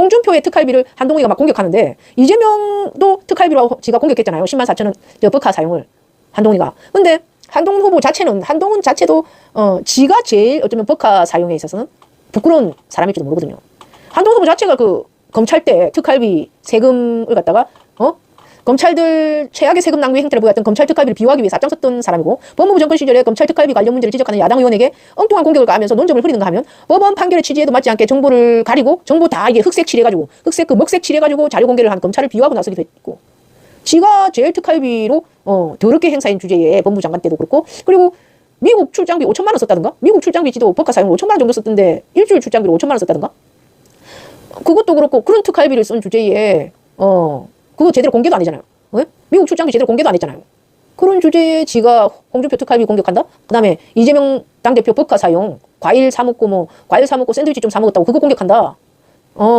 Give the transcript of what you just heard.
홍준표의 특활비를 한동훈이가 막 공격하는데 이재명도 특활비라고 지가 공격했잖아요. 10만 4천 원 버카 사용을 한동훈이가. 근데 한동훈 후보 자체는 한동훈 자체도 어 지가 제일 어쩌면 버카 사용에 있어서는 부끄러운 사람일지도 모르거든요. 한동훈 후보 자체가 그 검찰 때 특활비 세금을 갖다가 어 검찰들 최악의 세금 낭비 행태를 보였던 검찰 특활비를 비호하기 위해서 앞장섰던 사람이고 법무부 정권 시절에 검찰 특활비 관련 문제를 지적하는 야당 의원에게 엉뚱한 공격을 가하면서 논점을 흐리는가 하면 법원 판결의 취지에도 맞지 않게 정보를 가리고 정보 다 이게 흑색 칠해가지고 흑색 그 먹색 칠해가지고 자료 공개를 한 검찰을 비호하고 나서기도 했고 지가 제일 특활비로 어 더럽게 행사인 주제에 법무부 장관 때도 그렇고 그리고 미국 출장비 5천만 원 썼다든가? 미국 출장비 지도 법카 사용 5천만 원 정도 썼던데 일주일 출장비로 5천만 원 썼다든가? 그것도 그렇고 그런 특활비를 쓴 주제에 어 그거 제대로 공개도 아니잖아요. 왜? 미국 출장비 제대로 공개도 안 했잖아요. 그런 주제에 지가 홍준표 특활비 공격한다? 그 다음에 이재명 당대표 법카 사용 과일 사 먹고 뭐 과일 사 먹고 샌드위치 좀 사 먹었다고 그거 공격한다.